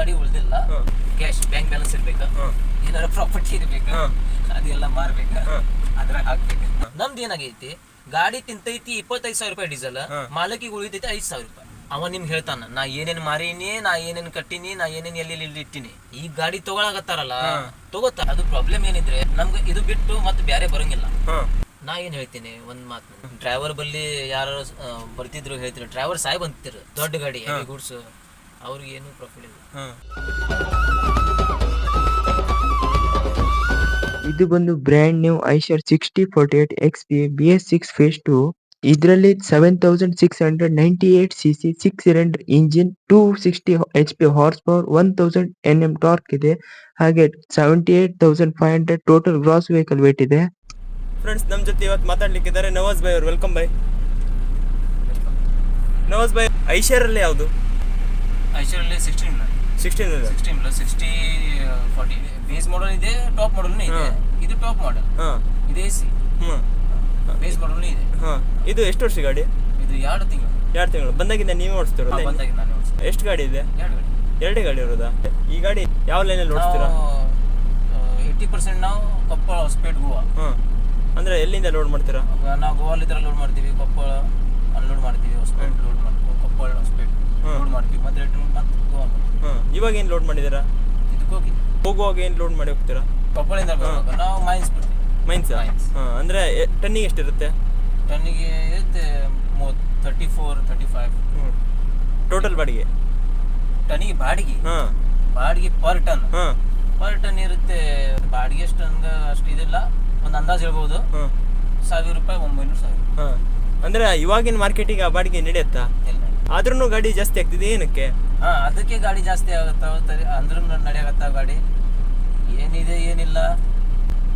ಗಾಡಿ ಉಳ್ದಿಲ್ಲ. Cash bank balance ಇರ್ಬೇಕು. ಏನಾರ ಪ್ರಾಪರ್ಟಿ ಇರ್ಬೇಕು. ಅದೆಲ್ಲ ಮಾರ್ಬೇಕು. ಅದ್ರಾಗ ಹಾಕ್ಬೇಕು. ನಮ್ದು ಏನಾಗೈತಿ ಗಾಡಿ ತಿಂತೈತಿ ಇಪ್ಪತ್ತೈದು ಸಾವಿರ ರೂಪಾಯಿ ಡೀಸೆಲ್. ಮಾಲಕಿಗೆ ಉಳಿತೈತಿ ಐದು ಸಾವಿರ ರೂಪಾಯಿ. ಅವ ನಿಮ್ಗೆ ಹೇಳ್ತಾನ ನಾ ಏನೇನ್ ಮಾರೀನಿ ನಾ ಏನೇನ್ ಕಟ್ಟಿನಿ ನಾ ಏನೇನ್ ಎಲ್ಲಿ ಇಟ್ಟಿನಿ. ಈ ಗಾಡಿ ತಗೊಳಕತ್ತಾರಲ್ಲ ತಗೋತ ತಗೋತಾರ. ಅದು ಪ್ರಾಬ್ಲಮ್ ಏನಿದ್ರೆ ನಮ್ಗೆ ಇದು ಬಿಟ್ಟು ಮತ್ತೆ ಬ್ಯಾರೆ ಬರಂಗಿಲ್ಲ. ನಾ ಏನ್ ಹೇಳ್ತೀನಿ ಒಂದ್ ಮಾತು. ಡ್ರೈವರ್ ಬಲ್ಲಿ ಯಾರು ಬರ್ತಿದ್ರು ಹೇಳ್ತಿರು ಡ್ರೈವರ್ ಸಾಯ್ ಬಂತಿರು ದೊಡ್ಡ ಗಾಡಿ ಗೂಡ್ಸ್ ಅವ್ರಿಗೆ ಏನು ಪ್ರಾಫಿಟ್ ಇಲ್ಲ ಇದು ಬಂದು brand new Eicher sixty forty eight X P B S six phase two ಇದರಲ್ಲಿ seven thousand six hundred ninety eight C C six cylinder engine two sixty H P horse power one thousand N M torque ಇದೆ. ಹಾಗೆ seventy eight thousand five hundred total gross vehicle weight ಇದೆ. Friends ನಮ್ಮ ಜೊತೆ ಇವತ್ತು ಮಾತಾಡ್ಲಿಕ್ಕಿದ್ದಾರೆ ನವಾಜ್ ಭಾಯ್ ಅವರು. Welcome ಬೈ ನವಾಜ್ ಭಾಯ್ ಐಷರಲ್ಲಿ ಯಾವುದು? ಐಶ್ವರ್ಯಲ್ಲಿ sixteen sixteen sixteen plus sixty forty base model ಇದೆ ಟಾಪ್ ಮಾಡಲ್ ಇದೆ. ಇದು ಟಾಪ್ ಮಾಡಲ್ ಹಾಂ. ಇದು ಎ ಸಿ ಬೇಸ್ ಮಾಡಲ್ ಇದೆ. ಹಾಂ. ಇದು ಎಷ್ಟು ವರ್ಷ ಗಾಡಿ? ಇದು ಎರಡು ತಿಂಗಳು. ಎರಡು ತಿಂಗಳು. ಬಂದಾಗಿಂದ ನೀವೇ ಓಡಿಸ್ತೀರ ಬಂದಾಗಿಂದ ನಾನು ಓಡಿಸ್ತೀನಿ. ಎಷ್ಟು ಗಾಡಿ ಇದೆ? ಎರಡು ಗಾಡಿ. ಎರಡೇ ಗಾಡಿ ಇರೋದಾ? ಈ ಗಾಡಿ ಯಾವ ಲೈನಲ್ಲಿ ಓಡಿಸ್ತೀರಾ? ಏಯ್ಟಿ ಪರ್ಸೆಂಟ್ ನಾವು ಕೊಪ್ಪಳ ಹೊಸಪೇಟ್ ಗೋವಾ ಹ್ಞೂ ಅಂದರೆ ಎಲ್ಲಿಂದ ಲೋಡ್ ಮಾಡ್ತೀರಾ? ನಾವು ಗೋವಾಲ್ ಇತರ ಲೋಡ್ ಮಾಡ್ತೀವಿ ಕೊಪ್ಪಳ ಅನ್ಲೋಡ್ ಮಾಡ್ತೀವಿ ಹೊಸಪೇಟ್ ಲೋಡ್ ಮಾಡ್ತೀವಿ ಕೊಪ್ಪಳ ಹೊಸಪೇಟ್. ಲೋಡ್ ಮಾಡ್ತೀವಿ. ಮತ್ತೆ ರಿಟರ್ನ್ ಮತ್ತೆ ಗೋವಾ. ಹಾಂ ಇವಾಗ ಏನು ಲೋಡ್ ಮಾಡಿದ್ದೀರಾ? ಇದಕ್ಕೆ ಹೋಗಿ. ಹೋಗುವಾಗ ಏನು ಲೋಡ್ ಮಾಡಿ ಹೋಗ್ತೀರಾ? ಕೊಪ್ಪಳಿಂದ ಬರುವಾಗ ನಾವು ಮೈನ್ಸ್ ಬರ್ತೀವಿ ಮೈನ್ಸ್. ಹಾಂ ಅಂದರೆ ಟನ್ನಿಗೆ ಎಷ್ಟಿರುತ್ತೆ? ಟನ್ನಿಗೆ ಇರುತ್ತೆ ಮೂವತ್ತು thirty four thirty five total ಬಾಡಿಗೆ ಟನ್ನಿಗೆ ಬಾಡಿಗೆ. ಹಾಂ ಬಾಡಿಗೆ ಪರ್ ಟನ್ ಹಾಂ ಪರ್ ಟನ್ ಇರುತ್ತೆ ಬಾಡಿಗೆ ಎಷ್ಟು ಹಂಗೆ ಅಷ್ಟು ಇದಿಲ್ಲ. ಒಂದು ಅಂದಾಜು ಹೇಳ್ಬೋದು. ಹಾಂ ಸಾವಿರ ರೂಪಾಯಿ ಒಂಬೈನೂರು ಸಾವಿರ. ಹಾಂ ಅಂದರೆ ಇವಾಗಿನ ಮಾರ್ಕೆಟಿಗೆ ಆ ಬಾಡಿಗೆ ನಡೆಯುತ್ತಾ? ಇಲ್ಲ. ಆದ್ರೂ ಗಾಡಿ ಜಾಸ್ತಿ ಆಗ್ತಿದೆ ಏನಕ್ಕೆ? ಹಾ ಅದಕ್ಕೆ ಗಾಡಿ ಜಾಸ್ತಿ ಆಗುತ್ತಾ ಅಂದ್ರೂ ನಡೆಯಾಗತ್ತ ಗಾಡಿ? ಏನಿದೆ ಏನಿಲ್ಲ.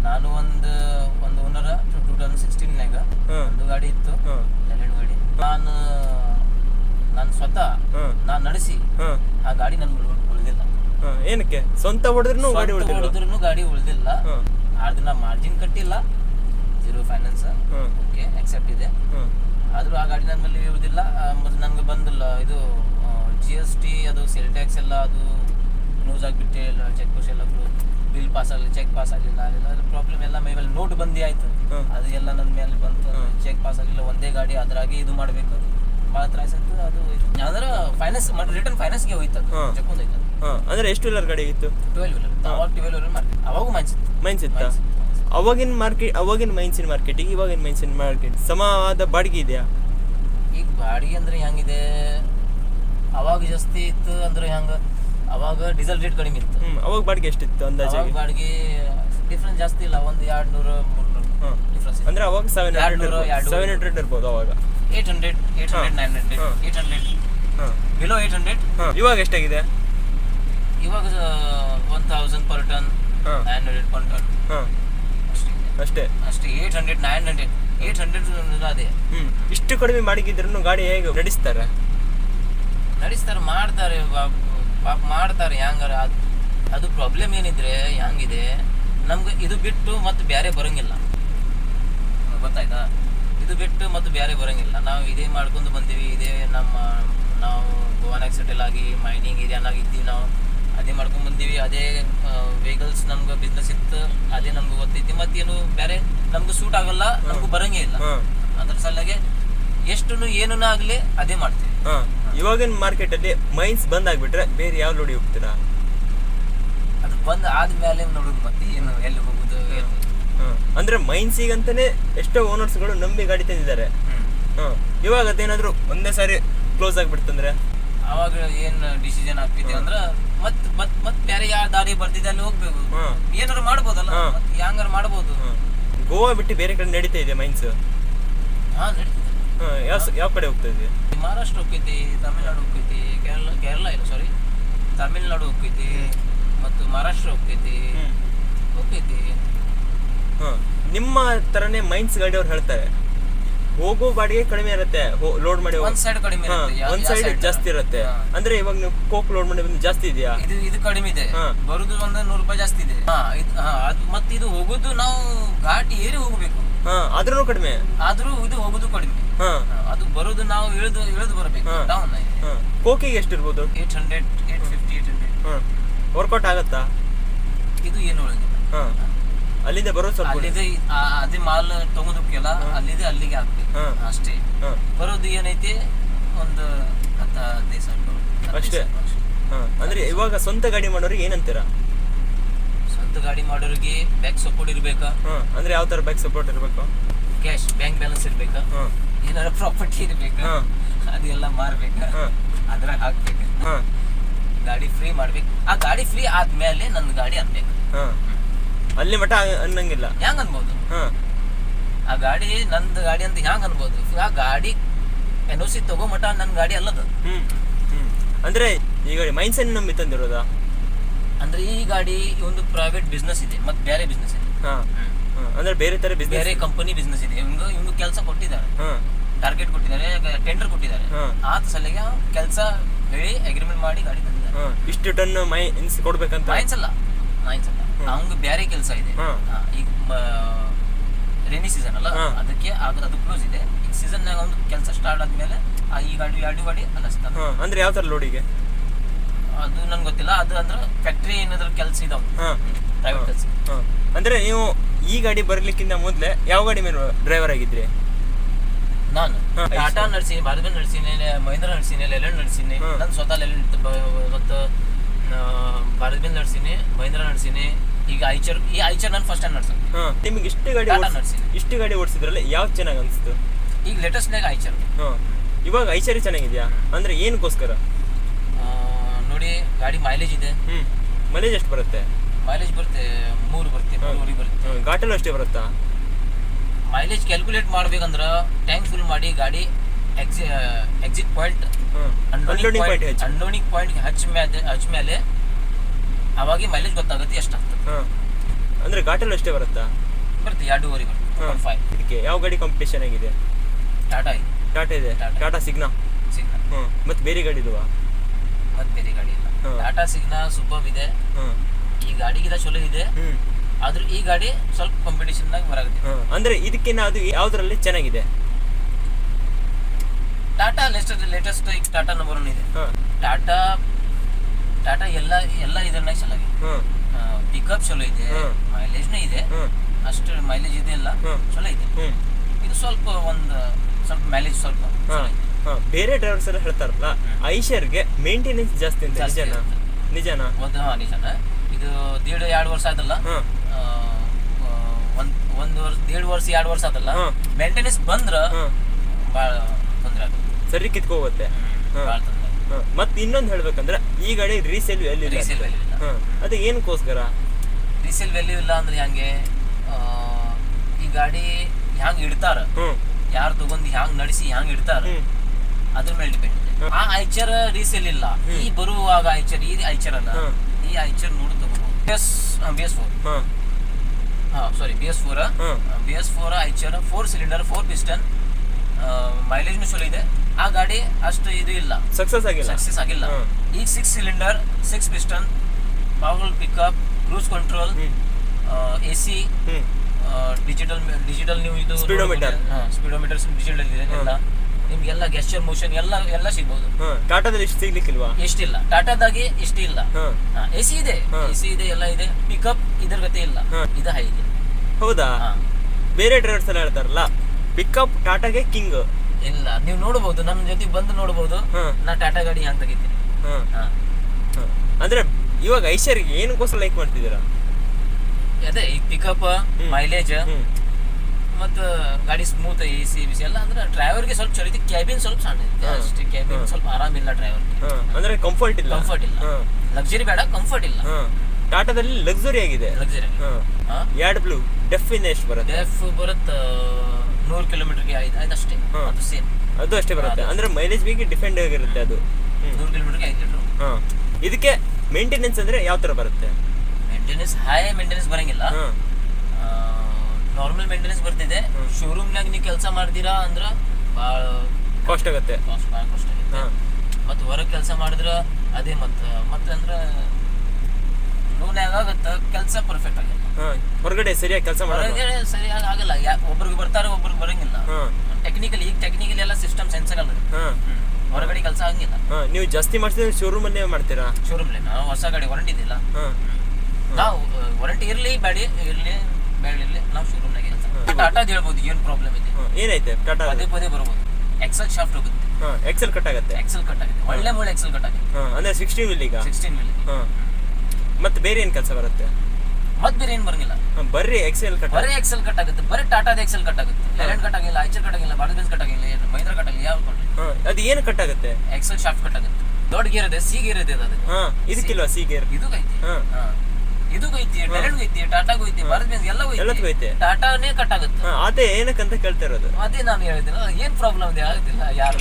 ನಾನು ಒಂದು ಒಂದು ಓನರ್ ಟೂ ತೌಸಂಡ್ ಸಿಕ್ಸ್ಟೀನ್ನಾಗ ಹಾಂ. ಒಂದು ಗಾಡಿ ಇತ್ತು. ಎರಡು ಗಾಡಿ. ನಾನು ನಾನು ಸ್ವತಃ ನಾನು ನಡೆಸಿ ಆ ಗಾಡಿ ನನ್ ಉಳಿದಿಲ್ಲ. ಏನಕ್ಕೆ? ಸ್ವಂತ ಹೊಡೆದ್ರು ಗಾಡಿ ಹೊಡೆದ್ರು ಗಾಡಿ ಉಳಿದಿಲ್ಲ. ಆದ್ರೆ ನಾ ಮಾರ್ಜಿನ್ ಕಟ್ಟಿಲ್ಲ. ಜೀರೋ ಫೈನಾನ್ಸ್ ಓಕೆ ಅಕ್ಸೆಪ್ಟ್ ಇದೆ. ಆದ್ರೂ ಆ ಗಾಡಿ ನನ್ನ ಮೇಲೆ ಇರುವುದಿಲ್ಲ. ಮತ್ತು ನನಗೆ ಬಂದಿಲ್ಲ. ಇದು ಜಿ ಎಸ್ ಟಿ ಅದು ಸೆಲ್ ಟ್ಯಾಕ್ಸ್ ಎಲ್ಲ ಅದು ಕ್ಲೋಸ್ ಆಗಿಬಿಟ್ಟೆ ಎಲ್ಲ ಚೆಕ್ ಪೋಸ್ಟ್ ಎಲ್ಲ ಬಿಲ್ ಪಾಸ್ ಆಗಲಿ ಚೆಕ್ ಪಾಸ್ ಆಗಲಿಲ್ಲ ಅದೆಲ್ಲ ಪ್ರಾಬ್ಲಮ್ ಎಲ್ಲ ಮೈ ಮೇಲೆ ನೋಟ್ ಬಂದಿ ಆಯಿತು. ಅದು ಎಲ್ಲ ನನ್ನ ಮೇಲೆ ಬಂತು. ಚೆಕ್ ಪಾಸ್ ಆಗಲಿಲ್ಲ ಒಂದೇ ಗಾಡಿ ಅದರಾಗಿ ಇದು ಮಾಡಬೇಕು. ಭಾಳ ತ್ರಾಸ ಆಯ್ತು ಅದು ಅಂದ್ರೆ ಫೈನಾನ್ಸ್ ರಿಟರ್ನ್ ಫೈನಾನ್ಸ್ಗೆ ಹೋಯ್ತು ಅದು ಹ್ಮ್. ಚೆಕ್ ಹೋಯ್ತು ಹಾಂ. ಅಂದರೆ ಎಷ್ಟು ವೀಲರ್ ಗಾಡಿ ಇತ್ತು ಟ್ವೆಲ್ ವೀಲರ್ ಅವಾಗ ಟ್ವೆಲ್ ವೀಲರ್ ಮಾಡಿ ಅವಾಗೂ ಮನ್ಸಿತ್ತು ಮೈನ್ಸಿತ್ತು ಅವಾಗಿನ ಮಾರ್ಕೆಟ್ ಅವಾಗಿನ ಮೈನ್ಸಿನ ಮಾರ್ಕೆಟಿಗೆ ಇವಾಗಿನ ಮೈನ್ಸಿನ ಮಾರ್ಕೆಟ್ ಸಮವಾದ ಬಾಡಿಗೆ ಇದೆಯಾ? ಈಗ ಬಾಡಿಗೆ ಅಂದ್ರೆ ಹೆಂಗಿದೆ? ಅವಾಗ ಜಾಸ್ತಿ ಇತ್ತು ಅಂದ್ರೆ ಹೆಂಗ? ಅವಾಗ ಡೀಸೆಲ್ ರೇಟ್ ಕಡಿಮೆ ಇತ್ತು. ಹ್ಞೂ ಅವಾಗ ಬಾಡಿಗೆ ಎಷ್ಟಿತ್ತು ಅಂದಾಜು ಅಂದಾಜಾಗಿ ಬಾಡಿಗೆ ಡಿಫ್ರೆನ್ಸ್ ಜಾಸ್ತಿ ಇಲ್ಲ ಒಂದು ಎರಡು ನೂರು ಮೂರು ಹಾಂ ಡಿಫ್ರೆನ್ಸ್ ಅಂದರೆ ಅವಾಗ ಸೆವೆನ್ ಹಂಡ್ರೆಡ್ ಸೆವೆನ್ ಹಂಡ್ರೆಡ್ ಇರ್ಬೋದು ಅವಾಗ. Eight hundred eight hundred nine hundred. Eight hundred ಹಾಂ ಬಿಲೋ ಏಟ್ ಹಂಡ್ರೆಡ್ ಇವಾಗ ಎಷ್ಟಾಗಿದೆ? ಇವಾಗ one thousand per ton nine hundred per ton ಹಾಂ ಅಷ್ಟೇ. ಅಷ್ಟೇ eight hundred nine hundred eight hundred ಅದೇ. ಹ್ಞೂ ಇಷ್ಟು ಕಡಿಮೆ ಬಾಡಿಗೆ ಗಾಡಿ ಹೇಗೆ ನಡೆಸ್ತಾರೆ? ನಡೆಸ್ತಾರೆ ಮಾಡ್ತಾರೆ ಪಾಪ ಪಾಪ ಮಾಡ್ತಾರೆ ಹ್ಯಾಂಗಾರೆ ಅದು ಅದು ಪ್ರಾಬ್ಲಮ್ ಏನಿದ್ರೆ ಹ್ಯಾಂಗಿದೆ ನಮ್ಗೆ ಇದು ಬಿಟ್ಟು ಮತ್ತೆ ಬೇರೆ ಬರೋಂಗಿಲ್ಲ. ಗೊತ್ತಾಯ್ತಾ? ಇದು ಬಿಟ್ಟು ಮತ್ತೆ ಬೇರೆ ಬರೋಂಗಿಲ್ಲ. ನಾವು ಇದೇ ಮಾಡ್ಕೊಂಡು ಬಂದೀವಿ ಇದೇ ನಮ್ಮ ನಾವು ಗೋವಾನಾಗ ಸೆಟಲ್ ಆಗಿ ಮೈನಿಂಗ್ ಏರಿಯಾನಾಗ ಇದ್ದೀವಿ ನಾವು. ಅದೇ ಮಾಡ್ಕೊಂಡ್ ಬಂದೀವಿ ಅದೇ ವೆಹಿಕಲ್ಸ್ ನಮ್ಗೆ ಬಿಸ್ನೆಸ್ ಇತ್ತು ಅದೇ ನಮ್ಗೆ ಗೊತ್ತೈತಿ. ಮತ್ತೇನು ಬೇರೆ ನಮ್ಗೆ ಸೂಟ್ ಆಗಲ್ಲ ನಮ್ಗೆ ಬರಂಗೇ ಇಲ್ಲ. ಅದ್ರ ಸಲುವಾಗಿ ಎಷ್ಟು ಏನು ಆಗಲಿ ಅದೇ ಮಾಡ್ತೀವಿ. ಇವಾಗಿನ ಮಾರ್ಕೆಟಲ್ಲಿ ಮೈನ್ಸ್ ಬಂದ್ ಆಗ್ಬಿಟ್ರೆ ಬೇರೆ ಯಾವ ಲೋಡಿ ಹೋಗ್ತೀರಾ? ಅದು ಬಂದ್ ಆದ್ಮೇಲೆ ನೋಡುದು ಮತ್ತೆ ಏನು ಎಲ್ಲಿ ಹೋಗುದು ಅಂದ್ರೆ ಮೈನ್ಸ್ ಅಂದರೆ ಮೈನ್ಸಿಗಂತಾನೆ ಎಷ್ಟೋ ಓನರ್ಸ್ಗಳು ನಂಬಿ ಗಾಡಿ ತಂದಿದ್ದಾರೆ ಇವಾಗ ಅದೇನಾದ್ರೂ ಒಂದೇ ಸಾರಿ ಕ್ಲೋಸ್ ಆಗಿಬಿಡ್ತಂದ್ರೆ? ಅವಾಗ ಏನ್ ಡಿಸಿಷನ್ ಆಗ್ತಿದೆ ಅಂದ್ರ ಮತ್ ಮತ್ ಮತ್ ಬೇರೆ ಯಾವ ದಾರಿ ಬರ್ತಿದೆ ಅಲ್ಲಿ ಹೋಗ್ಬೇಕು ಏನಾರು ಮಾಡ್ಬೋದಲ್ಲ? ಹಾ. ಮತ್ ಮಾಡ್ಬೋದು? ಗೋವಾ ಬಿಟ್ಟು ಬೇರೆ ಕಡೆ ನಡೀತಾ ಇದೆ ಮೈನ್ಸ್? ಹಾ ನಡೀತದೆ. ಹಾಂ ಯಾವ ಯಾವ ಕಡೆ ಹೋಗ್ತಾ ಇದೆ ಮಹಾರಾಷ್ಟ್ರ ಹೋಗ್ತೈತಿ ತಮಿಳ್ನಾಡು ಹೋಗ್ತೈತಿ ಕೇರಳ ಕೇರಳ ಇಲ್ಲ ಸಾರಿ ತಮಿಳ್ನಾಡು ಹೋಗ್ತೈತಿ ಮತ್ತು ಮಹಾರಾಷ್ಟ್ರ ಹೋಗ್ತೈತಿ ಹೋಗ್ತೈತಿ ಹಾಂ. ನಿಮ್ಮ ತರನೇ ಮೈನ್ಸ್ ಗಾಡಿಯವ್ರು ಹೇಳ್ತಾರೆ. ಹೋಗೋ ಬಾಡಿಗೆ ಕಡಿಮೆ ಇರುತ್ತೆ. ಲೋಡ್ ಮಾಡಿ ಒಂದ್ ಸೈಡ್ ಕಡಿಮೆ ಒಂದ್ ಸೈಡ್ ಜಾಸ್ತಿ ಇರುತ್ತೆ. ಅಂದ್ರೆ ಇವಾಗ ನೀವು ಕೋಕ್ ಲೋಡ್ ಮಾಡಿ ಬಂದು ಜಾಸ್ತಿ ಇದೆಯಾ? ಇದು ಇದು ಕಡಿಮೆ ಇದೆ. ಬರುದು ಒಂದ್ ನೂರು ರೂಪಾಯಿ ಜಾಸ್ತಿ ಇದೆ. ಅದು ಮತ್ತೆ ಇದು ಹೋಗುದು ನಾವು ಘಾಟಿ ಏರಿ ಹೋಗ್ಬೇಕು. ಹಾ ಆದ್ರೂ ಕಡಿಮೆ. ಆದ್ರೂ ಇದು ಹೋಗುದು ಕಡಿಮೆ. ಅದು ಬರುದು ನಾವು ಇಳಿದು ಇಳಿದು ಬರಬೇಕು. ಡೌನ್ ಕೋಕಿಗೆ ಎಷ್ಟಿರ್ಬೋದು? Eight hundred eight fifty eight hundred. Work out ಆಗತ್ತಾ? ಇದು ಏನು ಒಳಗೆ ಹಾಂ. ಅಲ್ಲಿಂದ ಬರೋದು ಸ್ವಲ್ಪ ಅಲ್ಲಿದೆ ಅದೇ ಮಾಲ್ ತಗೊಂಡೋಗ್ಯಲ್ಲ ಅಲ್ಲಿದೆ ಅಲ್ಲಿಗೆ ಹಾಕ್ತಿ. ಅಷ್ಟೇ. ಬರೋದು ಏನೈತಿ? ಒಂದು ಹತ್ತ ಹದಿನೈದು ಸಾವಿರ ಅಷ್ಟೇ? ಅಂದ್ರೆ ಇವಾಗ ಸ್ವಂತ ಗಾಡಿ ಮಾಡೋರಿಗೆ ಏನಂತೀರಾ? ಸ್ವಂತ ಗಾಡಿ ಮಾಡೋರಿಗೆ ಬ್ಯಾಕ್ ಸಪೋರ್ಟ್ ಇರ್ಬೇಕಾ? ಅಂದ್ರೆ ಯಾವ ತರ ಬ್ಯಾಕ್ ಸಪೋರ್ಟ್ ಇರಬೇಕು? ಕ್ಯಾಶ್ ಬ್ಯಾಂಕ್ ಬ್ಯಾಲೆನ್ಸ್ ಇರ್ಬೇಕಾ? ಹ್ಮ್ ಏನಾರ ಪ್ರಾಪರ್ಟಿ ಇರ್ಬೇಕಾ? ಅದೆಲ್ಲ ಮಾರ್ಬೇಕಾ? ಅದ್ರಾಗ ಹಾಕ್ಬೇಕು. ಗಾಡಿ ಫ್ರೀ ಮಾಡ್ಬೇಕು. ಆ ಗಾಡಿ ಫ್ರೀ ಆದ್ಮೇಲೆ ನನ್ನ ಗಾಡಿ ಅನ್ಬೇಕು. ಅಲ್ಲಿ ಮಠ ಅನ್ನಂಗಿಲ್ಲ. ಹೆಂಗ್ ಅನ್ಬೋದು? ಹಾಂ. ಆ ಗಾಡಿ ನಂದು ಗಾಡಿ ಅಂತ ಹೆಂಗ್ ಅನ್ಬೋದು? ಆ ಗಾಡಿ ಎನ್ ಒ ಸಿ ತಗೋ ಮಠ ನನ್ನ ಗಾಡಿ ಅಲ್ಲದ. ಹ್ಞೂ ಅಂದರೆ ಮೈಂಡ್ ಮೈನ್ಸನ್ ನಂಬಿ ತಂದಿರೋದಾ? ಅಂದ್ರೆ ಈ ಗಾಡಿ ಒಂದು ಪ್ರೈವೇಟ್ ಬಿಸ್ನೆಸ್ ಇದೆ ಮತ್ತೆ ಬೇರೆ ಬಿಸ್ನೆಸ್ ಇದೆ. ಹಾಂ ಅಂದರೆ ಬೇರೆ ತರ ಬಿಸ್ನೆಸ್ ಬೇರೆ ಕಂಪನಿ ಬಿಸ್ನೆಸ್ ಇದೆ. ಇವ್ನು ಇವ್ನು ಕೆಲಸ ಕೊಟ್ಟಿದ್ದಾರೆ. ಹಾಂ. ಟಾರ್ಗೆಟ್ ಕೊಟ್ಟಿದ್ದಾರೆ ಟೆಂಡರ್ ಕೊಟ್ಟಿದ್ದಾರೆ. ಆತ ಸಲಿಗೆ ಕೆಲಸ ಹೇಳಿ ಅಗ್ರಿಮೆಂಟ್ ಮಾಡಿ ಗಾಡಿ ತಂದಿದ್ದಾರೆ. ಹಾಂ. ಇಷ್ಟು ಟನ್ ಮೈನ್ಸ್ ಕೊಡ್ಬೇಕಂತ? ಮೈನ್ಸ್ ಅಲ್ಲ. ಮೈನ್ಸ್ ಅಲ್ಲ. ಹ್ಮ್. ಅವಂಗ ಬೇರೆ ಕೆಲಸ ಇದೆ. ಈಗ ರೇನಿ ಸೀಸನ್ ಅಲ್ಲ ಅದಕ್ಕೆ ಆಗ ಅದು ಕ್ಲೋಸ್ ಇದೆ. ಈಗ ಸೀಸನ್ನಾಗ ಒಂದು ಕೆಲಸ ಸ್ಟಾರ್ಟ್ ಆದ್ಮೇಲೆ ಆ ಈ ಗಾಡಿ ಆಡಿ ಗಾಡಿ ಅನ್ನಿಸ್ತಾನೆ ಹಾಂ ಅಂದರೆ ಯಾವ ತರ ಲೋಡಿಗೆ ಅದು ನನ್ಗೆ ಗೊತ್ತಿಲ್ಲ ಅದು ಅಂದ್ರೆ ಫ್ಯಾಕ್ಟ್ರಿ ಏನಾದ್ರು ಕೆಲಸ ಇದಾವ. ಪ್ರೈವೇಟ್ ಕೆಲಸ. ಹಾಂ ನೀವು ಈ ಗಾಡಿ ಬರ್ಲಿಕ್ಕಿಂತ ಮೊದ್ಲೇ ಯಾವ ಗಾಡಿ ಮೇಲೆ ಡ್ರೈವರ್ ಆಗಿದ್ರಿ? ನಾನು? ಟಾಟಾ ನಡೆಸಿ ನಡ್ಸೀನಿ ಭಾರತ ನಡ್ಸೀನಿ ಮಹೇಂದ್ರ ನಡ್ಸೀನಿ ಲೆಲೆಂಡ್ ನಡ್ಸೀನಿ. ನಾನು ಸ್ವತಃ ಲೆಲೆಂಡ್ ಮತ್ತು ಭಾರತ್ ಬಿಲ್ ನಡ್ಸೀನಿ ಮಹೇಂದ್ರ ನಡ್ಸೀನಿ ಈಗ ಐಚರ್ ಈ ಐಚರ್ ನಾನು ಫಸ್ಟ್ ಟೈಮ್ ನಡ್ಸೋದು. ನಿಮ್ಗೆ ನಿಮಗೆ ಇಷ್ಟು ಗಾಡಿ ಟಾಟಾ ಓಡ್ಸ್-. ಇಷ್ಟು ಗಾಡಿ ಓಡಿಸಿದ್ರಲ್ಲ ಯಾವ್ದು ಚೆನ್ನಾಗಿ ಅನಿಸ್ತು? ಈಗ ಲೇಟೆಸ್ಟ್ನಾಗ ಐಚರ್. ಹಾಂ. ಇವಾಗ ಐಚರ್ ಚೆನ್ನಾಗಿದೆಯಾ? ಅಂದರೆ ಏನಕ್ಕೋಸ್ಕರ ನೋಡಿ ಗಾಡಿ ಮೈಲೇಜ್ ಇದೆ. ಹ್ಮ್. ಮೈಲೇಜ್ ಎಷ್ಟು ಬರುತ್ತೆ? ಮೈಲೇಜ್ ಬರುತ್ತೆ ಮೂರು ಬರುತ್ತೆ ಹಾ. ಮೂರುವರೆಗೆ ಬರುತ್ತೆ. ಹ್ಮ್, ಘಾಟಲ್ಲೂ ಅಷ್ಟೇ ಬರುತ್ತಾ? ಮೈಲೇಜ್ ಕ್ಯಾಲ್ಕುಲೇಟ್ ಮಾಡ್ಬೇಕಂದ್ರ ಟ್ಯಾಂಕ್ ಫುಲ್ ಮಾಡಿ ಗಾಡಿ ಎಕ್ಸಿ ಎಕ್ಸಿಟ್ ಪಾಯಿಂಟ್ ಹ್ಮ್ ಅನ್ಲೋಡಿಂಗ್ ಪಾಯಿಂಟ್ ಹೆಚ್ಚು. ಅನ್ಲೋಡಿಂಗ್ ಪಾಯಿಂಟ್ ಹಚ್ಚ ಮೇಲೆ ಹಚ್ಚ ಮೇಲೆ ಅವಾಗ ಮೈಲೇಜ್ ಗೊತ್ತಾಗುತ್ತೆ ಎಷ್ಟು ಆಗ್ತದೆ ಹಾಂ. ಅಂದ್ರೆ ಘಾಟಲ್ಲೂ ಅಷ್ಟೇ ಬರುತ್ತಾ? ಬರುತ್ತೆ ಎರಡೂವರೆ ಬರುತ್ತೆ ಫೈವ್ ಇದಕ್ಕೆ ಯಾವ ಗಾಡಿ ಕಾಂಪಿಟೇಷನ್ ಆಗಿದೆ? ಟಾಟಾ ಇದೆ. ಟಾಟಾ ಇದೆ. ಟಾಟಾ. ಸಿಗ್ನಾ ಸಿಗ್ನಾ ಹ್ಞೂ ಮತ್ತು ಬೇರೆ ಗಾಡಿ ಇಲ್ವಾ? ಮತ್ತೆ ಬೇರೆ ಗಾಡಿ ಇಲ್ಲ. ಟಾಟಾ ಸಿಗ್ನಾ ಸೂಪರ್ ಇದೆ. ಹ್ಮ್ ಈ ಗಾಡಿಗಿದ ಚಲೋ ಇದೆ. ಆದ್ರೂ ಈ ಗಾಡಿ ಸ್ವಲ್ಪ ಕಾಂಪಿಟೇಷನ್ದಾಗ ಬರಾಗುತ್ತೆ. ಅಂದ್ರೆ ಅಂದರೆ ಇದಕ್ಕಿನ್ನ ಅದು ಯಾವುದರಲ್ಲಿ ಚೆನ್ನಾಗಿದೆ? ಟಾಟಾ ಲೇಟೆಸ್ಟ್ ಲೇಟೆಸ್ಟ್ ಈಗ ಟಾಟಾ ನಂಬರ್ ಒನ್ ಇದೆ. ಟಾಟಾ ಟಾಟಾ ಎಲ್ಲ ಎಲ್ಲ ಇದ್ರನ್ನಾಗ ಚೆನ್ನಾಗಿ ಪಿಕಪ್ ಚಲೋ ಇದೆ ಮೈಲೇಜ್ ಮೈಲೇಜ್ನೂ ಇದೆ. ಅಷ್ಟು ಮೈಲೇಜ್ ಇದೆ ಇಲ್ಲ. ಚಲೋ ಇದೆ. ಇದು ಸ್ವಲ್ಪ ಒಂದು ಸ್ವಲ್ಪ ಮೈಲೇಜ್ ಸ್ವಲ್ಪ ಬೇರೆ ಡ್ರೈವರ್ಸ್ ಎಲ್ಲ ಹೇಳ್ತಾರಲ್ಲ ಐಶರ್ಗೆ ಮೇಂಟೆನೆನ್ಸ್ ಜಾಸ್ತಿ ಅಂತ ನಿಜನಾ. ನಿಜನಾ? ಒಂದು ಹಾಂ ನಿಜಾನ. ಇದು ದೇಡ್ ಎರಡು ವರ್ಷ ಆದಲ್ಲ ಒಂದ್ ಒಂದು ವರ್ಷ ದೇಡ್ ವರ್ಷ ಎರಡು ವರ್ಷ ಆದಲ್ಲ. ಮೇಂಟೆನೆನ್ಸ್ ಬಂದ್ರ ಭಾಳ ತೊಂದರೆ ಆಗುತ್ತೆ. ಸರಿ ಕಿತ್ಕೋಗುತ್ತೆ. ಭಾಳ ಮತ್ತೆ ಇನ್ನೊಂದು ಹೇಳ್ಬೇಕಂದ್ರೆ ಈ ಗಾಡಿ ರೀಸೇಲ್ ವ್ಯಾಲ್ಯೂ ರೀಸೇಲ್ ವ್ಯಾಲ್ಯೂ ಇಲ್ಲ. ಅದು ಏನಕ್ಕೋಸ್ಕರ ರೀಸೇಲ್ ವ್ಯಾಲ್ಯೂ ಇಲ್ಲ ಅಂದ್ರೆ ಹಂಗೆ ಆ, ಈ ಗಾಡಿ ಹ್ಯಾಂಗ್ ಇಡ್ತಾರ? ಯಾರು ತಗೊಂಡು ಹ್ಯಾಂಗ್ ನಡೆಸಿ ಹ್ಯಾಂಗ್ ಇಡ್ತಾರ? ಅದ್ರ ಮೇಲೆ ಡಿಪೆಂಡ್ ಆ ಐಚರ್ ರೀಸೇಲ್ ಇಲ್ಲ. ಈ ಬರುವಾಗ ಐಚರ್ ಈ ಐಚರ್ ಅಲ್ಲ. ಈ ಐಚರ್ ನೋಡಿ ತಗೋಬಹುದು B S B S four ಹಾಂ ಹಾ sorry B S four. B S four Eicher four cylinder four piston ಮೈಲೇಜ್ನು ಚಲೋ ಇದೆ. ಆ ಗಾಡಿ ಅಷ್ಟು ಇದು ಇಲ್ಲ. ಸಕ್ಸಸ್ ಆಗಿಲ್ಲ. ಸಕ್ಸಸ್ ಆಗಿಲ್ಲ. ಈ ಈಗ six cylinder six piston powerful pickup cruise control A C digital digital ನೀವು ಇದು ಸ್ಪೀಡೋಮೀಟರ್ ಸ್ಪೀಡೋಮೀಟರ್ ಡಿಜಿಟಲ್ ಇದೆ ಎಲ್ಲ. ನಿಮ್ಗೆಲ್ಲ ಗೆಸ್ಚರ್ ಮೋಷನ್ ಎಲ್ಲ ಎಲ್ಲ ಸಿಗ್ಬೋದು. ಟಾಟಾದಲ್ಲಿ ಇಷ್ಟು ಸಿಗ್ಲಿಕ್ಕಿಲ್ವಾ? ಎಷ್ಟಿಲ್ಲ. ಟಾಟಾದಾಗೆ ಇಷ್ಟಿಲ್ಲ. ಇಲ್ಲ ಎ ಸಿ ಇದೆ. ಎ ಸಿ ಇದೆ ಎಲ್ಲ ಇದೆ. ಪಿಕಪ್ ಇದ್ರ ಗತಿ ಇಲ್ಲ. ಇದು ಹೈ ಇದೆ ಹೌದಾ. ಬೇರೆ ಡ್ರೈವರ್ಸ್ ಎಲ್ಲ ಹೇಳ್ತಾರಲ್ಲ? ಪಿಕಪ್ ಟಾಟಾಗೆ ಕಿಂಗ್ ಇಲ್ಲ ನೀವು ನೋಡಬಹುದು ನನ್ನ ಜೊತೆ ಬಂದು ನೋಡಬಹುದು ಹಾ. ನಾ ಟಾಟಾ ಗಾಡಿ ಅಂತ ತೆಗಿತೀನಿ. ಅಂದ್ರೆ ಹಾ. ಹಾಂ. ಅಂದರೆ ಇವಾಗ ಐಶ್ವರ್ಯ ಏನಕ್ಕೋಸ್ಕರ ಲೈಕ್ ಮಾಡ್ತಿದ್ದೀರಾ? ಅದೇ ಈ ಪಿಕಪ್ ಹ್ಮ್. ಮೈಲೇಜ್ ಹ್ಞೂ ಮತ್ತು ಗಾಡಿ smooth A C B C ಎಲ್ಲ ಅಂದ್ರೆ ಡ್ರೈವರ್ಗೆ ಸ್ವಲ್ಪ ಚಲೋ ಕ್ಯಾಬಿನ್ ಸ್ವಲ್ಪ ಸಣ್ಣ ಇದೆ ಹಾ. ಅಷ್ಟೇ ಕ್ಯಾಬಿನ್ ಹಾ. ಸ್ವಲ್ಪ ಆರಾಮಿಲ್ಲ ಇಲ್ಲ ಡ್ರೈವರ್ ಅಂದ್ರೆ ಕಂಫರ್ಟ್ ಇಲ್ಲ. ಕಂಫರ್ಟ್ ಇಲ್ಲ. ಹಾಂ. ಲಕ್ಸುರಿ ಬೇಡ ಕಂಫರ್ಟ್ ಇಲ್ಲ. ಹಾಂ. ಟಾಟಾದಲ್ಲಿ ಲಕ್ಸುರಿ ಆಗಿದೆ. ಲಕ್ಸುರಿ ಹಾಂ. ಎರಡು ಬ್ಲೂ ಡೆಫಿನ್ ಎಷ್ಟು ಬರುತ್ತೆ. ಡೆಫ್ ಬರುತ್ತೆ ನೂರು ಕಿಲೋಮೀಟರ್ಗೆ ಐದು ಐದು ಅಷ್ಟೇ. ಹಾ. ಅದು ಸೇಮ್ ಅದು ಅಷ್ಟೇ ಬರುತ್ತೆ. ಅದು- ಅಂದ್ರೆ ಮೈಲೇಜ್ ಬಿಗಿ ಡಿಫೆಂಡ್ ಆಗಿರುತ್ತೆ ಅದು. ನೂರು ಕಿಲೋಮೀಟರ್ಗೆ ಐದು ಲೀಟ್ರು. ಹಾಂ. ಇದಕ್ಕೆ ಮೇಂಟೆನೆನ್ಸ್ ಅಂದ್ರೆ ಯಾವ ಥರ ಬರುತ್ತೆ? ಮೇಂಟೆನೆನ್ಸ್ ಹೈ ಮೇಂಟೆನೆನ್ಸ್ ಬರಂಗಿಲ್ಲ. ಹಾಂ. ನಾರ್ಮಲ್ ಮೇಂಟೆನೆನ್ಸ್ ಬರ್ತಿದೆ. ಹ್ಮ್. ಶೋರೂಮ್ನಾಗ ನೀವು ಕೆಲಸ ಮಾಡ್ತೀರಾ ಅಂದ್ರೆ ಭಾಳ ಕಾಸ್ಟ್ ಆಗುತ್ತೆ. ಕಾಸ್ಟ್ ಭಾಳ ಕಾಸ್ಟ್ ಆಗುತ್ತೆ. ಮತ್ತು ಹೊರಗೆ ಕೆಲಸ ಮಾಡಿದ್ರೆ ಅದೇ ಮತ್ತು ಮತ್ತೆ ಅಂದ್ರೆ ಲೋನ್ಯಾಗ ಆಗುತ್ತೆ ಕೆಲಸ ಪರ್ಫೆಕ್ಟ್ ಆಗಿಲ್ಲ ಹಾಂ ಹೊರಗಡೆ ಸರಿಯಾಗಿ ಕೆಲಸ ಮಾಡಲ್ಲ? ಹೊರಗಡೆ ಸರಿಯಾಗಿ ಆಗಲ್ಲ. ಯಾ ಒಬ್ರಿಗೆ ಬರ್ತಾರೆ ಒಬ್ರಿಗೆ ಬರಂಗಿಲ್ಲ. ಹಾಂ. ಟೆಕ್ನಿಕಲ್ ಈಗ ಟೆಕ್ನಿಕಲಿ ಎಲ್ಲ ಸಿಸ್ಟಮ್ ಸೆನ್ಸರ್ ಅಲ್ಲ ಹಾಂ. ಹೊರಗಡೆ ಕೆಲಸ ಆಗಂಗಿಲ್ಲ. ಹಾ ನೀವು ಜಾಸ್ತಿ ಮಾಡ್ತಿದ್ರೆ ಶೋರೂಮ್ ಅನ್ನೇ ಮಾಡ್ತೀರಾ? ಶೋರೂಮ್ಲಿ ನಾವು ಹೊಸ ಗಾಡಿ ವಾರಂಟಿ ಇದೆಯಲ್ಲ ಹಾ. ನಾವು ವಾರಂಟಿ ಇರ್ಲಿ ಬೇಡ ಇರ್ಲಿ ಬೇಡ ಇರ್ಲಿ ನಾವು ಶೋರೂಮ್ನಾಗೆ ಕೆಲಸ. ಟಾಟಾದ್ ಹೇಳ್ಬೋದು ಏನು ಪ್ರಾಬ್ಲಮ್ ಇದೆ? ಹಾ, ಏನೈತೆ ಟಾಟಾ ಪದೇ ಪದೇ ಬರ್ಬೋದು. ಎಕ್ಸೆಲ್ ಶಾಫ್ಟ್ ಹೋಗುತ್ತೆ. ಹಾ ಎಕ್ಸೆಲ್ ಕಟ್ ಆಗುತ್ತೆ. ಎಕ್ಸೆಲ್ ಕಟ್ ಆಗುತ್ತೆ. ಒಳ್ಳೆ ಮೂಳೆ ಎಕ್ಸೆಲ್ ಕಟ್ ಆಗುತ್ತೆ. ಹಾ ಅಂದ್ರೆ ಸಿಕ್ಸ್ಟೀನ್ ವೀಲ್ ಈಗ? ಸಿಕ್ಸ್ಟೀನ್ ಮೇಲೆ ಹಾ. ಮತ್ತೆ ಬೇರೆ ಏನ್ ಕೆಲಸ ಬರುತ್ತೆ? ಮತ್ತೆ ಬೇರೆ ಏನು ಬರಂಗಿಲ್ಲ. ಬರ್ರಿ ಎಕ್ಸೆಲ್ ಕಟ್ ಬರೀ ಎಕ್ಸೆಲ್ ಕಟ್ ಆಗುತ್ತೆ. ಬರೀ ಟಾಟಾದ ಎಕ್ಸೆಲ್ ಕಟ್ ಆಗುತ್ತೆ. ಲೆಲೆಂಡ್ ಕಟ್ ಆಗಿಲ್ಲ ಐಚರ್ ಕಟ್ ಆಗಿಲ್ಲ ಭಾರತ್ ಕಟ್ ಆಗಿಲ್ಲ ಏನು ಮಹೀಂದ್ರ ಕಟ್ ಆಗಿಲ್ಲ ಯಾವ ಕಟ್ ಅದು ಏನು ಕಟ್ ಆಗುತ್ತೆ? ಎಕ್ಸೆಲ್ ಶಾಫ್ಟ್ ಕಟ್ ಆಗುತ್ತೆ. ದೊಡ್ಡ ಗೇರ್ ಇದೆ ಸಿ ಗೇರ್ ಇದೆ ಅದು ಹಾ ಇದಕ್ಕಿಲ್ವಾ ಸಿ ಗೇರ್ ಇದು ಐತಿ. ಇದು ಐತಿ ಡೆಲೆಂಟ್ ಐತಿ ಟಾಟಾಗೂ ಐತಿ ಭಾರತ್ ಬೆನ್ಸ್ ಐತಿ ಎಲ್ಲದಕ್ಕೂ ಐತಿ ಟಾಟಾನೇ ಕಟ್ ಆಗುತ್ತೆ. ಹಾ ಅದೇ ಏನಕ್ಕಂತ ಕೇಳ್ತಾ ಇರೋದು? ಅದೇ ನಾನು ಹೇಳಿದ್ನಲ್ಲ ಏನು ಪ್ರಾಬ್ಲಮ್ ಇದೆ? ಆಗುತ್ತಿಲ್ಲ ಯಾರು.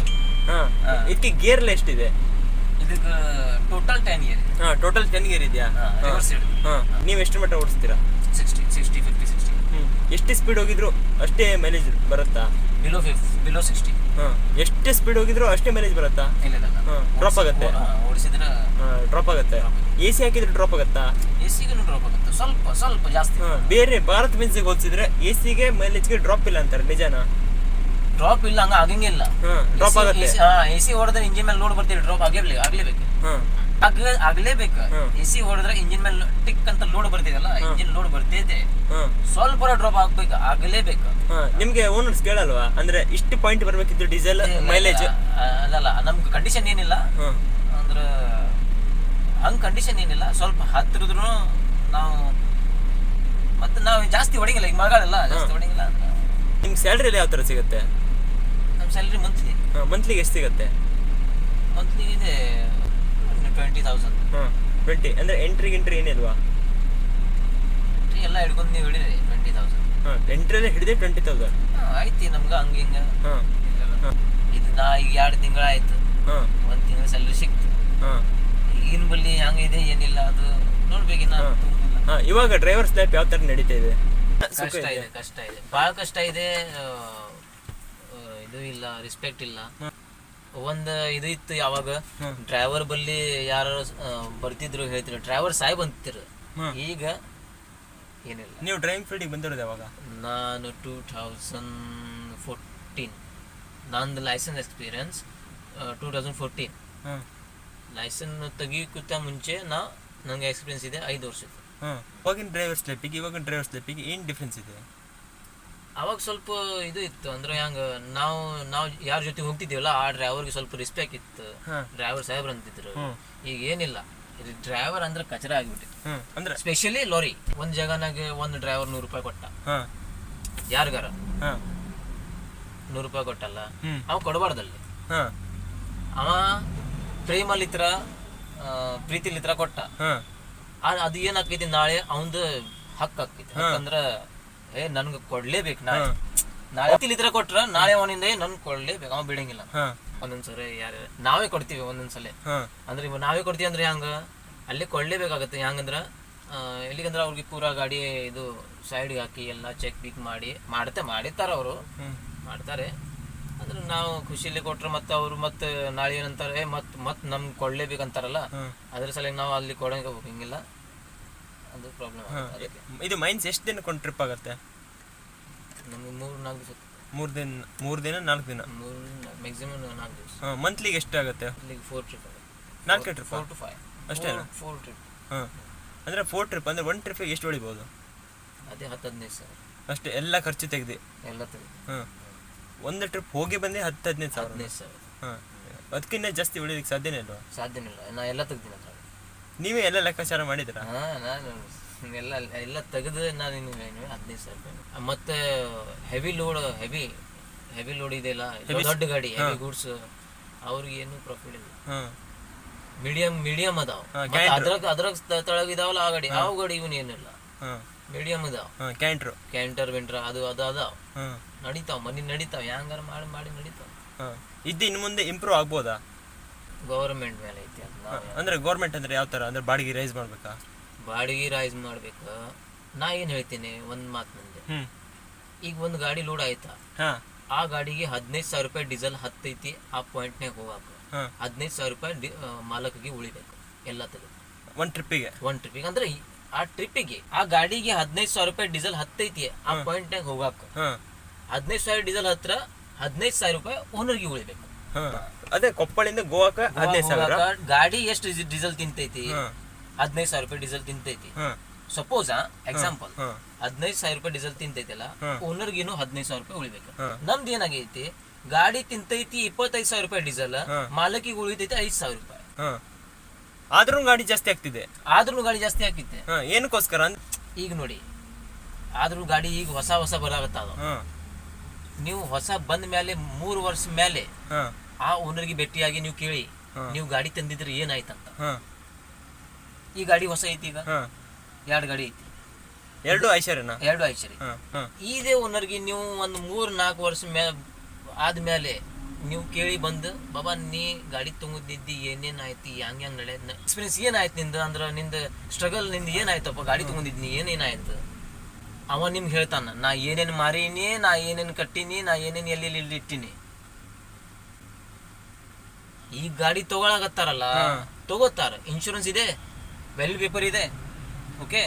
ಇದಕ್ಕೆ ಗೇರ್ ಎಲ್ಲ ಎಷ್ಟಿದೆ? ಇದಕ್ಕೆ ಟೋಟಲ್ ಟೆನ್ ಇಯರ್ ಹಾ ಟೋಟಲ್ ಟೆನ್ ಇಯರ್ ಇದೆಯಾ? ಹಾ, ನೀವು ಎಷ್ಟು ಮಟ್ಟ ಓಡಿಸ್ತೀರಾ? ಸಿಕ್ಸ್ಟಿ ಸಿಕ್ಸ್ಟಿ ಫಿಫ್ಟಿ ಸಿಕ್ಸ್ಟಿ ಎಷ್ಟು ಸ್ಪೀಡ್ ಹೋಗಿದ್ರು ಅಷ್ಟೇ ಮೈಲೇಜ್ ಬರುತ್ತಾ? ಬಿಲೋ ಫಿಫ್ ಬಿಲೋ ಸಿಕ್ಸ್ಟಿ ಹಾ. ಎಷ್ಟೇ ಸ್ಪೀಡ್ ಹೋಗಿದ್ರು ಅಷ್ಟೇ ಮೈಲೇಜ್ ಬರುತ್ತಾ? ಇಲ್ಲ ಇಲ್ಲ ಹಾ, ಡ್ರಾಪ್ ಆಗುತ್ತೆ. ಓಡಿಸಿದ್ರೆ ಡ್ರಾಪ್ ಆಗುತ್ತೆ. ಎ ಸಿ ಹಾಕಿದ್ರೆ ಡ್ರಾಪ್ ಆಗುತ್ತಾ? ಎ ಸಿಗೂ ಡ್ರಾಪ್ ಆಗುತ್ತೆ. ಸ್ವಲ್ಪ ಸ್ವಲ್ಪ ಜಾಸ್ತಿ. ಹಾ, ಬೇರೆ ಭಾರತ್ ಬೆನ್ಸಿಗೆ ಹೋಲಿಸಿದ್ರೆ ಎ ಸಿಗೆ ಮೈಲೇಜ್ಗೆ ಡ್ರಾಪ್ ಇಲ್ಲ ಅಂತಾರೆ ನಿಜಾನಾ? ಡ್ರಾಪ್ ಇಲ್ಲ ಹಂಗ ಆಗಂಗಿಲ್ಲ. ಡ್ರಾಪ್ ಆಗುತ್ತೆ. ಎ ಸಿ ಹೊಡೆದ್ರೆ ಇಂಜಿನ್ ಮೇಲೆ ಲೋಡ್ ಬರ್ತೀವಿ ಡ್ರಾಪ್ ಆಗಲೇಬೇಕು ಆಗ್ಲೇಬೇಕು. ಆಗ್ಲೇಬೇಕು. ಎ ಸಿ ಹೊಡೆದ್ರೆ ಇಂಜಿನ್ ಮೇಲೆ ಟಿಕ್ ಅಂತ ಲೋಡ್ ಬರ್ತಿದಲ್ಲ ಇಂಜಿನ್ ಲೋಡ್ ಬರ್ತಿದೆ ಸ್ವಲ್ಪ ಡ್ರಾಪ್ ಆಗ್ಬೇಕು ಆಗ್ಲೇಬೇಕು. ನಿಮ್ಗೆ ಓನರ್ಸ್ ಕೇಳಲ್ವಾ? ಅಂದ್ರೆ ಇಷ್ಟು ಪಾಯಿಂಟ್ ಬರ್ಬೇಕಿತ್ತು ಡೀಸೆಲ್ ಮೈಲೇಜ್ ಅಲ್ಲಲ್ಲ ನಮ್ಗೆ ಕಂಡೀಷನ್ ಏನಿಲ್ಲ. ಅಂದ್ರ ಹಂಗ್ ಕಂಡೀಷನ್ ಏನಿಲ್ಲ. ಸ್ವಲ್ಪ ಹತ್ತಿರದ್ರು ನಾವು ಮತ್ತೆ ನಾವು ಜಾಸ್ತಿ ಹೊಡಿಂಗಿಲ್ಲ ಈಗ ಮಗಳಲ್ಲ ಜಾಸ್ತಿ ಹೊಡಿಂಗಿಲ್ಲ. ನಿಮ್ ನಿಮ್ಗೆ ಸ್ಯಾಲ್ರಿ ಯಾವ ತರ ಸಿಗುತ್ತೆ? ಸ್ಯಾಲ್ರಿ ಮಂತ್ಲಿ ಮಂತ್ಲಿಗೆ ಎಷ್ಟು ಸಿಗುತ್ತೆ? ಮಂತ್ಲಿ ಇದೆ ಟ್ವೆಂಟಿ ತೌಸಂಡ್ ಹಾಂ ಟ್ವೆಂಟಿ ಅಂದರೆ ಎಂಟ್ರಿ ಗಿಂಟ್ರಿ ಏನಿಲ್ವಾ? ಎಲ್ಲ ಹಿಡ್ಕೊಂಡು ನೀವು ಹೇಳಿರಿ ಟ್ವೆಂಟಿ ತೌಸಂಡ್ ಹಾಂ ಎಂಟ್ರಲ್ಲೇ ಹಿಡಿದೆ ಟ್ವೆಂಟಿ ತೌಸಂಡ್ ಆಯ್ತು ನಮ್ಗೆ ಹಂಗೆ ಹಿಂಗೆ. ಹಾಂ ಹಾಂ. ಇದು ನಾ ಈಗ ಎರಡು ತಿಂಗಳಾಯ್ತು ಹಾಂ. ಒಂದು ತಿಂಗಳ ಸ್ಯಾಲ್ರಿ ಸಿಕ್ತು. ಹಾಂ. ಈಗಿನ ಬಲ್ಲಿ ಹಂಗಿದೆ ಏನಿಲ್ಲ ಅದು ನೋಡ್ಬೇಕಿನ್ನ ಹಾ. ಹಾಂ ಇವಾಗ ಡ್ರೈವರ್ಸ್ ಲೈಫ್ ಯಾವ ಥರ ನಡೀತಾ ಇದೆ? ಕಷ್ಟ ಇದೆ ಕಷ್ಟ ಇದೆ. ಭಾಳ ಕಷ್ಟ ಇದೆ ಇದು ಇಲ್ಲ ರೆಸ್ಪೆಕ್ಟ್ ಇಲ್ಲ. ಒಂದ್ ಇದು ಇತ್ತು ಯಾವಾಗ? ಡ್ರೈವರ್ ಬಲ್ಲಿ ಯಾರು ಬರ್ತಿದ್ರು ಹೇಳ್ತಿದ್ರು. ಡ್ರೈವರ್ ಸಾಯ್ ಬಂತಿರು ಈಗ ಏನಿಲ್ಲ. ನೀವು ಡ್ರೈವಿಂಗ್ ಫೀಲ್ಡಿಗೆ ಬಂದಿರೋದು ಯಾವಾಗ? ನಾನು ಟೂ ಥೌಸಂಡ್ ಫೋರ್ಟೀನ್ ನಂದು license experience two thousand fourteen license ತೆಗಿಯೋಕ್ಕಿಂತ ಮುಂಚೆ ನಾ ನನಗೆ ಎಕ್ಸ್ಪೀರಿಯನ್ಸ್ ಇದೆ ಐದು ವರ್ಷದ್ದು. ಹಾಂ. ಇವಾಗಿನ ಡ್ರೈವರ್ ಸ್ಲಿಪ್ಪಿಗೆ ಇವಾಗಿನ ಡ್ರೈವರ್ ಸ್ಲಿಪ್ಪಿಗೆ ಏನು ಡಿಫ್ರೆನ್ಸ್ ಇದೆ? ಅವಾಗ ಸ್ವಲ್ಪ ಇದು ಇತ್ತು ಅಂದ್ರೆ ಹಂಗ ನಾವು ನಾವು ಯಾರ ಜೊತೆ ಹೋಗ್ತಿದ್ದೀವಲ್ಲ ಆ ಡ್ರೈವರ್ಗೆ ಸ್ವಲ್ಪ ರಿಸ್ಪೆಕ್ಟ್ ಇತ್ತು. ಡ್ರೈವರ್ ಸಾಹೇಬ್ರ ಅಂತಿದ್ರು. ಈಗ ಏನಿಲ್ಲ. ಡ್ರೈವರ್ ಅಂದ್ರೆ ಕಚರ ಆಗಿಬಿಟ್ಟಿತ್ತು. ಅಂದ್ರೆ? ಸ್ಪೆಷಲಿ ಲಾರಿ ಒಂದ್ ಜಾಗನಾಗ ಒಂದ್ ಡ್ರೈವರ್ ನೂರು ರೂಪಾಯಿ ಕೊಟ್ಟ. ಯಾರಿಗಾರ? ನೂರು ರೂಪಾಯಿ ಕೊಟ್ಟಲ್ಲ. ಅವ ಕೊಡಬಾರ್ದಲ್ಲಿ. ಹಾಂ. ಅವ ಪ್ರೇಮಲಿತ್ರ ಪ್ರೀತಿಲಿತ್ರ ಕೊಟ್ಟ. ಅದು ಏನಾಕೈತಿ ನಾಳೆ ಅವಂದು ಹಕ್ ಆಕೈತಿ ಯಾಕಂದ್ರ ಏ ನನ್ಗೆ ಕೊಡ್ಲೇಬೇಕು ನಾಳೆ. ನಾಳೆ ಲಿತ್ರ ಕೊಟ್ರ ನಾಳೆ ಅವನಿಂದ ಏ ನನ್ಗೆ ಕೊಡ್ಲೇಬೇಕು. ಅವ ಬಿಡಂಗಿಲ್ಲ. ಒಂದೊಂದ್ಸರಿ ಯಾರ ನಾವೇ ಕೊಡ್ತೀವಿ ಒಂದೊಂದ್ಸಲ. ಅಂದ್ರೆ ಇವಾಗ ನಾವೇ ಕೊಡ್ತೀವಿ ಅಂದ್ರೆ ಹೆಂಗ? ಅಲ್ಲಿ ಕೊಡ್ಲೇಬೇಕಾಗತ್ತೆ. ಹೆಂಗಂದ್ರ ಎಲ್ಲಿಗಂದ್ರ ಅವ್ರಿಗೆ ಪೂರಾ ಗಾಡಿ ಇದು ಸೈಡ್ಗೆ ಹಾಕಿ ಎಲ್ಲ ಚೆಕ್ ಬಿಕ್ ಮಾಡಿ ಮಾಡ್ತೆ ಮಾಡಿರ್ತಾರ ಅವರು. ಮಾಡ್ತಾರೆ. ಅಂದ್ರೆ ನಾವು ಖುಷಿಲಿ ಕೊಟ್ರೆ ಮತ್ತೆ ಅವರು ಮತ್ತೆ ನಾಳೆ ಏನಂತಾರೆ? ಮತ್ ಮತ್ ನಮ್ಗೆ ಕೊಡ್ಲೇಬೇಕಂತಾರಲ್ಲ. ಅದ್ರ ಸಲ ನಾವು ಅಲ್ಲಿ ಕೊಡಂಗ ಹೋಗಂಗಿಲ್ಲ. ಅದು ಪ್ರಾಬ್ಲಮ್ ಇದು ಮೈನ್ಸ್ ಎಷ್ಟು ದಿನಕ್ಕೊಂದು ಟ್ರಿಪ್ ಆಗುತ್ತೆ? ನಮಗೆ ಮೂರು ನಾಲ್ಕು ದಿವಸ ಮೂರು ದಿನ ಮೂರು ದಿನ ನಾಲ್ಕು ದಿನ? ಮೂರು ಮ್ಯಾಕ್ಸಿಮಮ್ ನಾಲ್ಕು ದಿವಸ. ಹಾಂ ಮಂತ್ಲಿಗೆ ಎಷ್ಟು ಆಗುತ್ತೆ? ಅಲ್ಲಿಗೆ ಫೋರ್ ಟ್ರಿಪ್ ನಾಲ್ಕು ಟ್ರಿಪ್ ಫೋರ್ ಟು ಫೈವ್ ಅಷ್ಟೇ ಫೋರ್ ಟ್ರಿಪ್ ಹಾಂ. ಅಂದರೆ ಫೋರ್ ಟ್ರಿಪ್ ಅಂದರೆ ಒನ್ ಟ್ರಿಪ್ಪಿಗೆ ಎಷ್ಟು ಹೊಡಿಬೋದು? ಅದೇ ಹತ್ತು ಹದಿನೈದು ಸಾವಿರ. ಅಷ್ಟೇ ಎಲ್ಲ ಖರ್ಚು ತೆಗೆದು. ಎಲ್ಲ ತೆಗೆದು. ಹಾಂ. ಒಂದು ಟ್ರಿಪ್ ಹೋಗಿ ಬಂದೆ ಹತ್ತು ಹದಿನೈದು ಸಾವಿರ. ಹದಿನೈದು ಸಾವಿರ. ಹಾಂ. ಅದಕ್ಕಿಂತ ಜಾಸ್ತಿ ಉಳಿಯೋದಕ್ಕೆ ಸಾಧ್ಯನೇ ಇಲ್ವಾ? ಸಾಧ್ಯನೇ ಇಲ್ಲ. ನಾ ಎಲ್ಲ ತೆಗ್ದಿನ ನೀವೇ ಎಲ್ಲ ಲೆಕ್ಕಾಚಾರ ಮಾಡಿದ್ರ ಹಾ ನಾನು ಎಲ್ಲ ಎಲ್ಲ ತೆಗೆದು ನಾನು ನಿಮಗೆ ಹದಿನೈದು ಸಾವಿರ ರೂಪಾಯಿ ಮತ್ತೆ heavy load heavy heavy load ಇದೆಯಲ್ಲ ದೊಡ್ಡ ಗಾಡಿ ಹೆವಿ ಗೂಡ್ಸ್ ಅವ್ರಿಗೆ ಏನು ಪ್ರಾಫಿಟ್ ಇಲ್ಲ. ಮೀಡಿಯಂ ಮೀಡಿಯಂ ಅದಾವ. ಅದ್ರಾಗ ಅದ್ರಾಗ ತಳಗ ಇದಾವಲ್ಲ ಆ ಗಾಡಿ ಆ ಗಾಡಿ ಇವನ್ ಏನಿಲ್ಲ. ಮೀಡಿಯಂ ಅದಾವ ಕ್ಯಾಂಟರ್ ಕ್ಯಾಂಟರ್ ವಿಂಟರ್ ಅದು ಅದು ಅದಾವ. ನಡೀತಾವ ಮನಿ ನಡೀತಾವ ಹೆಂಗಾರ ಮಾಡಿ ಮಾಡಿ ನಡೀತಾವ. ಇದು ಇನ್ನು ಮುಂದೆ ಇಂಪ್ರೂವ್ ಆಗ್ಬೋದಾ? ಗೌರ್ಮೆಂಟ್ ಮೇಲೆ ಐತಿ ಅಂದರೆ ಗೌರ್ಮೆಂಟ್ ಅಂದ್ರೆ ಯಾವ ತರ? ಅಂದ್ರೆ ಬಾಡಿಗೆ ರೈಸ್ ಮಾಡ್ಬೇಕಾ? ಬಾಡಿಗೆ ರೈಸ್ ಮಾಡ್ಬೇಕು. ನಾ ಏನ್ ಹೇಳ್ತೀನಿ? ಒಂದ್ ಮಾತು ನಂದೆ ಈಗ ಒಂದು ಗಾಡಿ ಲೋಡ್ ಆಯ್ತಾ? ಹಾಂ. ಆ ಗಾಡಿಗೆ ಹದಿನೈದು ಸಾವಿರ ರೂಪಾಯಿ ಡೀಸೆಲ್ ಹತ್ತೈತಿ ಆ ಪಾಯಿಂಟ್ನಾಗ ಹೋಗಾಕ. ಹಾಂ. ಹದಿನೈದು ಸಾವಿರ ರೂಪಾಯಿ ಡಿ- ಆ, ಮಾಲಕಿಗೆ ಉಳಿಬೇಕು. ಎಲ್ಲ ತೆಗೆದು ಒಂದ್ ಟ್ರಿಪ್ಪಿಗೆ ಒಂದ್ ಟ್ರಿಪ್ಪಿಗೆ ಅಂದ್ರೆ ಈ- ಆ ಟ್ರಿಪ್ಪಿಗೆ ಆ ಗಾಡಿಗೆ ಹದಿನೈದು ಸಾವಿರ ರೂಪಾಯಿ ಡೀಸೆಲ್ ಹತ್ತೈತಿ ಆ ಪಾಯಿಂಟ್ನಾಗ ಹೋಗಾಕ. ಹಾ. ಹದಿನೈದು ಸಾವಿರ ಡೀಸೆಲ್ ಹತ್ರ ಹದಿನೈದು ಸಾವಿರ ರೂಪಾಯಿ ಓನರ್ಗೆ ಉಳಿಬೇಕು. ಹಾಂ. ಅದೇ ಕೊಪ್ಪಳಿಂದ ಗೋವಾಕ ಹದಿನೈದು ಸಾವಿರ. ಗಾಡಿ ಎಷ್ಟು ಡೀಸೆಲ್ ತಿಂತೈತಿ? ಹದಿನೈದು ಸಾವಿರ ರೂಪಾಯಿ ಡೀಸೆಲ್ ತಿಂತೈತಿ. ಸಪೋಸ್ ಎಕ್ಸಾಂಪಲ್ ಹದಿನೈದು ಸಾವಿರ ರೂಪಾಯಿ ಡೀಸೆಲ್ ತಿಂತೈತಲ್ಲ ಓನರ್ ಓನರ್ಗಿನ್ನು ಹದಿನೈದು ಸಾವಿರ ರೂಪಾಯಿ ಉಳಿಬೇಕು. ನಮ್ದು ಏನಾಗೈತಿ ಗಾಡಿ ತಿಂತೈತಿ ಇಪ್ಪತ್ತೈದು ಸಾವಿರ ರೂಪಾಯಿ ಡೀಸೆಲ್. ಮಾಲಕಿಗೆ ಉಳಿತೈತಿ ಐದು ಸಾವಿರ ರೂಪಾಯಿ. ಆದ್ರೂ ಗಾಡಿ ಜಾಸ್ತಿ ಆಗ್ತಿದೆ. ಆದ್ರೂ ಗಾಡಿ ಜಾಸ್ತಿ ಆಗ್ತಿದೆ. ಏನಕ್ಕೋಸ್ಕರ ಈಗ ನೋಡಿ ಆದ್ರೂ ಗಾಡಿ ಈಗ ಹೊಸ ಹೊಸ ಬರಾಗತ್ತ ಅದು. ನೀವು ಹೊಸ ಬಂದ ಮೇಲೆ ಮೂರು ವರ್ಷ ಮೇಲೆ ಆ ಓನರ್ಗೆ ಭೇಟಿಯಾಗಿ ನೀವು ಕೇಳಿ. ನೀವು ಗಾಡಿ ತಂದಿದ್ರೆ ಏನಾಯ್ತಂತ? ಹಾ. ಈ ಗಾಡಿ ಹೊಸ ಐತಿ ಈಗ? ಎರಡು ಗಾಡಿ ಐತಿ. ಎರಡು ಐಶ್ವರ್ಯ ಎರಡು ಐಶ್ವರ್ಯ. ಇದೇ ಓನರ್ಗೆ ನೀವು ಒಂದು ಮೂರು ನಾಲ್ಕು ವರ್ಷ ಮೇ ಆದ್ಮೇಲೆ ನೀವು ಕೇಳಿ ಬಂದು ಬಾಬಾ ನೀ ಗಾಡಿ ತಗೊಂಡಿದ್ದಿ ಏನೇನ್ ಆಯ್ತು? ಹೆಂಗ್ ಹೆಂಗ್ ನಡೆ ಎಕ್ಸ್ಪೀರಿಯನ್ಸ್ ಏನಾಯ್ತು ನಿಂದ? ಅಂದ್ರ ನಿಂದ ಸ್ಟ್ರಗಲ್ನಿಂದ ಏನಾಯ್ತಪ್ಪ? ಗಾಡಿ ತಗೊಂಡಿದ್ನಿ ಏನೇನಾಯ್ತು ಅವ ನಿಮ್ಗೆ ಹೇಳ್ತಾನ ನಾ ಏನೇನು ಮಾರೀನಿ ನಾ ಏನೇನು ಕಟ್ಟಿನಿ ನಾ ಏನೇನು ಎಲ್ಲೆಲ್ಲಿ ಎಲ್ಲಿ ಇಟ್ಟಿನಿ? ಈ ಗಾಡಿ ತಗೊಳಕತ್ತಾರಲ್ಲ. ತಗೋತಾರ. ಇನ್ಶೂರೆನ್ಸ್ ಇದೆ ವೆಲ್ ಪೇಪರ್ ಇದೆ ಓಕೆ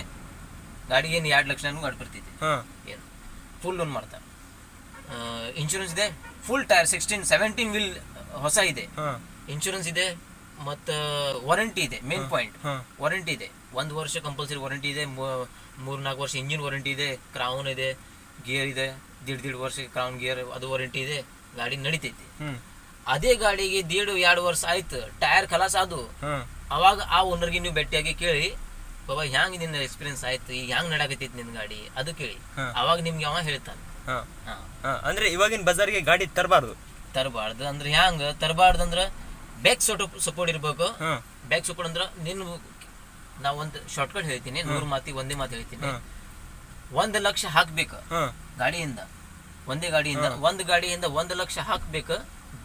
ಗಾಡಿಗೆ ಏನು ಎರಡು ಲಕ್ಷ ಗಾಡಿ ಬರ್ತೈತಿ ಏನು? ಫುಲ್ ಲೋನ್ ಮಾಡ್ತಾರೆ. ಇನ್ಶೂರೆನ್ಸ್ ಇದೆ full tyre sixteen seventeen wheel ಹೊಸ ಇದೆ. ಇನ್ಶೂರೆನ್ಸ್ ಇದೆ ಮತ್ತು ವಾರಂಟಿ ಇದೆ ಮೇನ್ ಪಾಯಿಂಟ್ ವಾರಂಟಿ ಇದೆ. ಒಂದು ವರ್ಷ ಕಂಪಲ್ಸರಿ ವಾರಂಟಿ ಇದೆ ಮೂರು ನಾಲ್ಕು ವರ್ಷ ಇಂಜಿನ್ ವಾರಂಟಿ ಇದೆ ಕ್ರೌನ್ ಇದೆ ಗೇರ್ ಇದೆ ದೀಡ್ ದೀಡ್ ವರ್ಷ ಕ್ರೌನ್ ಗೇರ್ ಅದು ವಾರಂಟಿ ಇದೆ ಗಾಡಿ ನಡಿತೈತಿ. ಅದೇ ಗಾಡಿಗೆ ದೇಡು ಎರಡು ವರ್ಷ ಆಯ್ತು ಟೈರ್ ಖಲಾಸ್ ಅದು ಅವಾಗ ಆ ಓನರ್ಗೆ ನೀವು ಭೇಟಿಯಾಗಿ ಕೇಳಿ ಬಾಬಾ ಹ್ಯಾಂಗ್ ನಿನ್ನ ಎಕ್ಸ್ಪೀರಿಯನ್ಸ್ ಆಯ್ತು? ಈಗ ಹ್ಯಾಂಗ್ ನಡಾಕತ್ತೈತಿ ನಿನ್ನ ಗಾಡಿ? ಅದು ಕೇಳಿ. ಅವಾಗ ನಿಮ್ಗೆ ಅವ ಹೇಳ್ತಾನೆ. ಅಂದ್ರೆ ಇವಾಗಿನ ಬಜಾರ್ಗೆ ಗಾಡಿ ತರಬಾರ್ದು. ತರಬಾರ್ದು ಅಂದ್ರೆ ಹ್ಯಾಂಗ? ತರಬಾರ್ದು ಅಂದ್ರೆ ಬ್ಯಾಕ್ ಸೋಟು ಸಪೋರ್ಟ್ ಇರ್ಬೇಕು. ಬ್ಯಾಕ್ ಸಪೋರ್ಟ್ ಅಂದ್ರೆ ನಿನ್ನ ನಾವು ಒಂದು ಶಾರ್ಟ್ಕಟ್ ಹೇಳ್ತೀನಿ ನೂರ್ ಮಾತಿ ಒಂದೇ ಮಾತು ಹೇಳ್ತೀನಿ. ಒಂದ್ ಲಕ್ಷ ಹಾಕ್ಬೇಕು ಗಾಡಿಯಿಂದ. ಒಂದೇ ಗಾಡಿಯಿಂದ. ಒಂದು ಗಾಡಿಯಿಂದ ಒಂದು ಲಕ್ಷ ಹಾಕ್ಬೇಕು.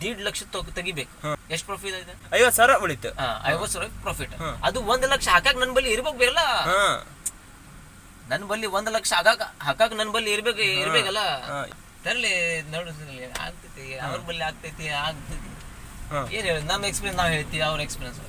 ದೀಡ್ ಲಕ್ಷ ತಗ- ತೆಗಿಬೇಕು. ಎಷ್ಟು ಪ್ರಾಫಿಟ್ ಇದೆ ಐವತ್ತು ಸಾವಿರ ಉಳಿತು. ಐವತ್ ಐವತ್ತು ಸಾವಿರ ಪ್ರಾಫಿಟ್ ಅದು ಒಂದ್ ಲಕ್ಷ ಹಾಕಕ್ ನನ್ ಬಲ್ಲಿ ಇರ್ಬೇಕು ಬೇಕಲ್ಲ ನನ್ ಬಲ್ಲಿ ಒಂದ್ ಲಕ್ಷ ಹಾಕಾಕ ಹಾಕಾಕ ನನ್ ಬಲ್ಲಿ ಇರ್ಬೇಕು ಇರ್ಬೇಕಲ್ಲ? ತರ್ಲಿ ನೋಡಿಸ್ಲಿ ಆಗ್ತೈತಿ? ಅವ್ರ ಬಲ್ಲಿ ಆಗ್ತೈತಿ ಆಗ್ತೈತಿ? ಏನ್ ಹೇಳಿ? ನಮ್ ಎಕ್ಸ್ಪೀರಿಯನ್ಸ್ ನಾವ್ ಹೇಳ್ತೀವಿ ಅವ್ರ ಎಕ್ಸ್ಪೀರಿಯನ್ಸ್